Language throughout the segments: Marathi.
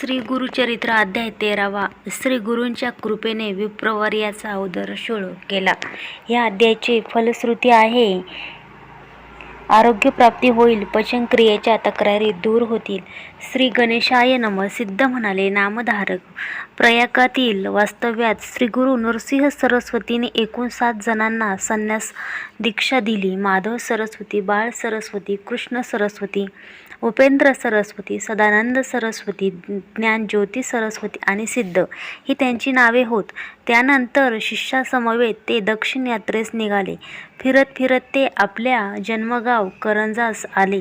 श्री गुरुचरित्र अध्याय तेरावा श्री गुरूंच्या कृपेने विप्रवर्याचा उदर शोळ केला या अध्यायाची फलश्रुती आहे आरोग्यप्राप्ती होईल पचनक्रियेच्या तक्रारी दूर होतील. श्री गणेशाय नम सिद्ध म्हणाले नामधारक प्रयागातील वास्तव्यात श्री गुरु नरसिंह सरस्वतीने एकूण सात जणांना संन्यास दीक्षा दिली. माधव सरस्वती बाळ सरस्वती कृष्ण सरस्वती उपेंद्र सरस्वती सदानंद सरस्वती ज्ञानज्योती सरस्वती आणि सिद्ध ही त्यांची नावे होत. त्यानंतर शिष्यासमवेत ते दक्षिण यात्रेस निघाले. फिरत फिरत ते आपल्या जन्मगाव करंजास आले.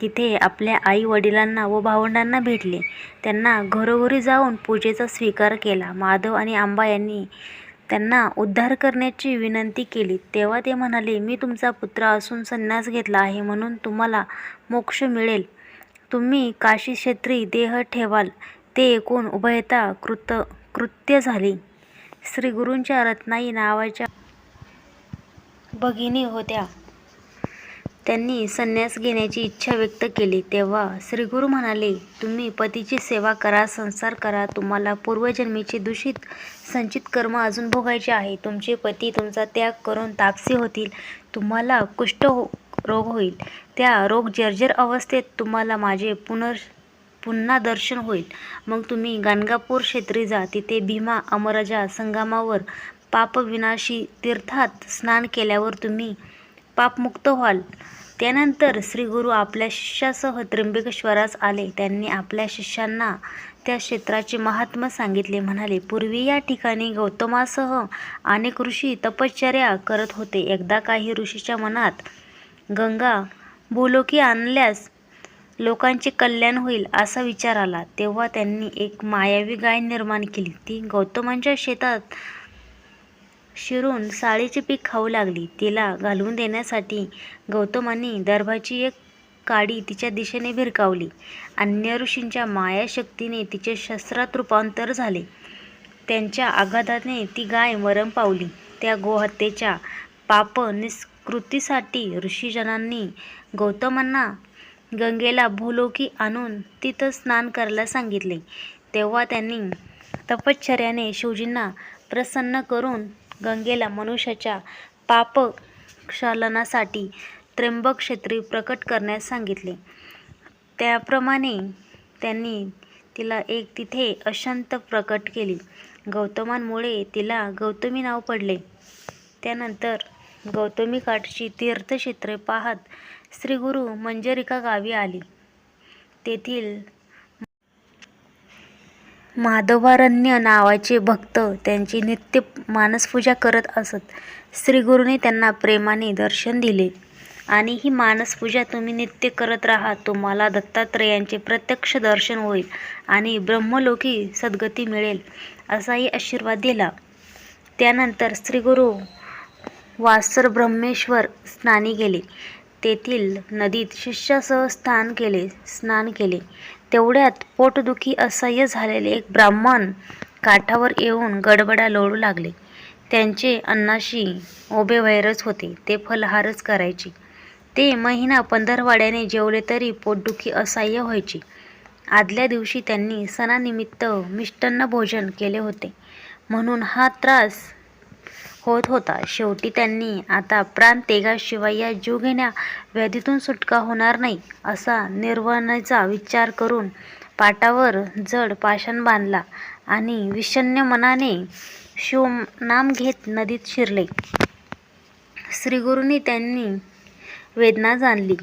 तिथे आपल्या आई वडिलांना व भावंडांना भेटले. त्यांना घरोघरी जाऊन पूजेचा स्वीकार केला. माधव आणि आंबा यांनी त्यांना उद्धार करण्याची विनंती केली. तेव्हा ते म्हणाले मी तुमचा पुत्र असून संन्यास घेतला आहे म्हणून तुम्हाला मोक्ष मिळेल. तुम्ही काशी क्षेत्री देह ठेवाल. ते ऐकून उभयता कृत कृत्य झाली. श्रीगुरूंच्या रत्नाई नावाच्या भगिनी होत्या. त्यांनी संन्यास घेण्याची इच्छा व्यक्त केली. तेव्हा श्री गुरु म्हणाले तुम्ही पतीची सेवा करा संसार करा. तुम्हाला पूर्वजन्मीचे दूषित संचित कर्म अजून भोगायचे आहे. तुमचे पती तुमचा त्याग करून तापसी होतील. तुम्हाला कुष्ठ हो रोग होईल. त्या रोग जर्जर अवस्थेत तुम्हाला माझे पुनर् पुन्हा दर्शन होईल. मग तुम्ही गाणगापूर क्षेत्री जा. तिथे भीमा अमरजा संगमावर पापविनाशी तीर्थात स्नान केल्यावर तुम्ही पापमुक्त व्हाल. त्यानंतर श्री गुरु आपल्या शिष्यासह त्र्यंबकेश्वरास आले. त्यांनी आपल्या शिष्यांना त्या क्षेत्राचे महात्म्य सांगितले. म्हणाले पूर्वी या ठिकाणी गौतमासह अनेक ऋषी तपश्चर्या करत होते. एकदा काही ऋषीच्या मनात गंगा बोलोकी आणल्यास लोकांचे कल्याण होईल असा विचार आला. तेव्हा त्यांनी एक मायावी गाय निर्माण केली. ती गौतमांच्या शेतात शिरून साळीचे पीक खाऊ लागली. तिला घालवून देण्यासाठी गौतमांनी दर्भाची एक काडी तिच्या दिशेने भिरकावली. अन्य ऋषींच्या मायाशक्तीने तिचे शस्त्रात रूपांतर झाले. त्यांच्या आघाताने ती गाय मरण पावली. त्या गोहत्येच्या पाप निष्कृतीसाठी ऋषीजनांनी गौतमांना गंगेला भूलोकी आणून तिथं स्नान करायला सांगितले. तेव्हा त्यांनी तपश्चर्याने शिवजींना प्रसन्न करून गंगेला मनुष्याच्या पापक्षालनासाठी त्र्यंबक क्षेत्री प्रकट करण्यास सांगितले. त्याप्रमाणे त्यांनी तिला एक तिथे अशांत प्रकट केली. गौतमांमुळे तिला गौतमी नाव पडले. त्यानंतर गौतमी काठची तीर्थक्षेत्रे पाहत श्रीगुरु मंजरिका गावी आली. तेथील माधवारण्य नावाचे भक्त त्यांची नित्य मानसपूजा करत असत. श्रीगुरूने त्यांना प्रेमाने दर्शन दिले. आणि ही मानसपूजा तुम्ही नित्य करत राहा तुम्हाला दत्तात्रयांचे प्रत्यक्ष दर्शन होईल आणि ब्रह्मलोकी सद्गती मिळेल असाही आशीर्वाद दिला. त्यानंतर श्रीगुरू वासर ब्रह्मेश्वर स्नानी गेले. तेथील नदीत शिष्यासह स्नान केले स्नान केले. तेवढ्यात पोटदुखी असह्य झालेले एक ब्राह्मण काठावर येऊन गडबडा लोळू लागले. त्यांचे अन्नाशी ओबे वैरच होते. ते फलहारच करायचे. ते महिना पंधरवाड्याने जेवले तरी पोटदुखी असह्य व्हायची. आदल्या दिवशी त्यांनी सणानिमित्त मिष्टान्न भोजन केले होते. म्हणून हा त्रास होत होता. शेवटी त्यांनी आता प्राण तेगाशिवाय या जीवघेण्या व्याधीतून सुटका होणार नाही असा निर्वाणाचा विचार करून पाटावर जड पाषाण बांधला आणि विषण्य मनाने शिवनाम घेत नदीत शिरले. श्रीगुरूंनी त्यांनी वेदना जाणली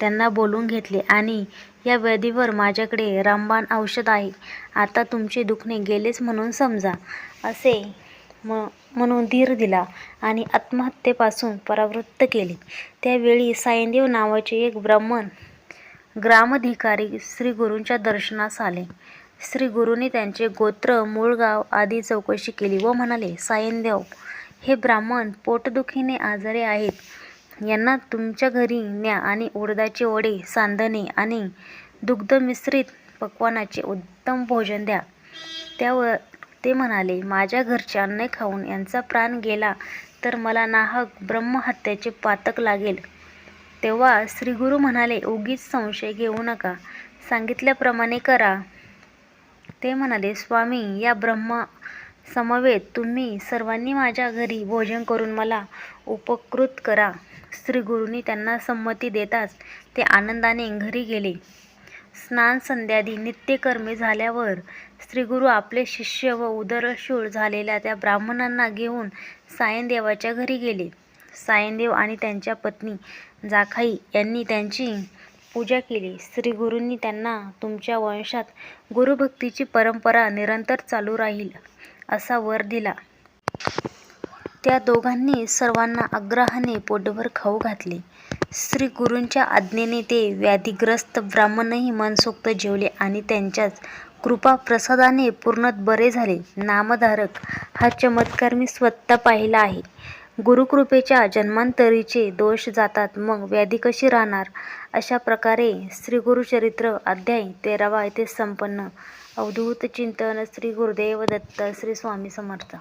त्यांना बोलून घेतले आणि या व्याधीवर माझ्याकडे रामबाण औषध आहे आता तुमचे दुखणे गेलेच म्हणून समजा असे म म्हणून धीर दिला आणि आत्महत्येपासून परावृत्त केले. त्यावेळी सायनदेव नावाचे एक ब्राह्मण ग्रामाधिकारी श्री गुरूंच्या दर्शनास आले. श्री गुरूंनी त्यांचे गोत्र मूळ गाव आदी चौकशी केली व म्हणाले सायनदेव हे ब्राह्मण पोटदुखीने आजारे आहेत. यांना तुमच्या घरी न्या आणि उडदाचे वडे सांदणे आणि दुग्ध मिश्रित पक्वानाचे उत्तम भोजन द्या. त्यावर ते म्हणाले माझ्या घरचे अन्न खाऊन यांचा प्राण गेला तर मला नाहक ब्रह्महत्याचे पातक लागेल. तेव्हा श्रीगुरू म्हणाले उगीच संशय घेऊ नका. सांगितल्याप्रमाणे करा. ते म्हणाले स्वामी या ब्रह्मा समवेत तुम्ही सर्वांनी माझ्या घरी भोजन करून मला उपकृत करा. श्रीगुरूंनी त्यांना संमती देताच ते आनंदाने घरी गेले. स्नान संध्यादी नित्यकर्मे झाल्यावर श्रीगुरू आपले शिष्य व उदरशूळ झालेल्या त्या ब्राह्मणांना घेऊन सायनदेवाच्या घरी गेले. सायनदेव आणि त्यांच्या पत्नी जाखाई यांनी त्यांची पूजा केली. श्रीगुरूंनी त्यांना तुमच्या वंशात गुरुभक्तीची परंपरा निरंतर चालू राहील असा वर दिला. त्या दोघांनी सर्वांना आग्रहाने पोटभर खाऊ घातले. श्री गुरूंच्या आज्ञेने ते व्याधिग्रस्त ब्राह्मणही मनसोक्त जेवले आणि त्यांच्याच कृपा प्रसादाने पूर्णत बरे झाले. नामधारक हा चमत्कार मी स्वतः पाहिला आहे. गुरुकृपेच्या जन्मांतरीचे दोष जातात मग व्याधी कशी राहणार? अशा प्रकारे श्री गुरुचरित्र अध्याय तेरावा येथे संपन्न. अवधूत चिंतन श्री गुरुदेव दत्त श्री स्वामी समर्थ.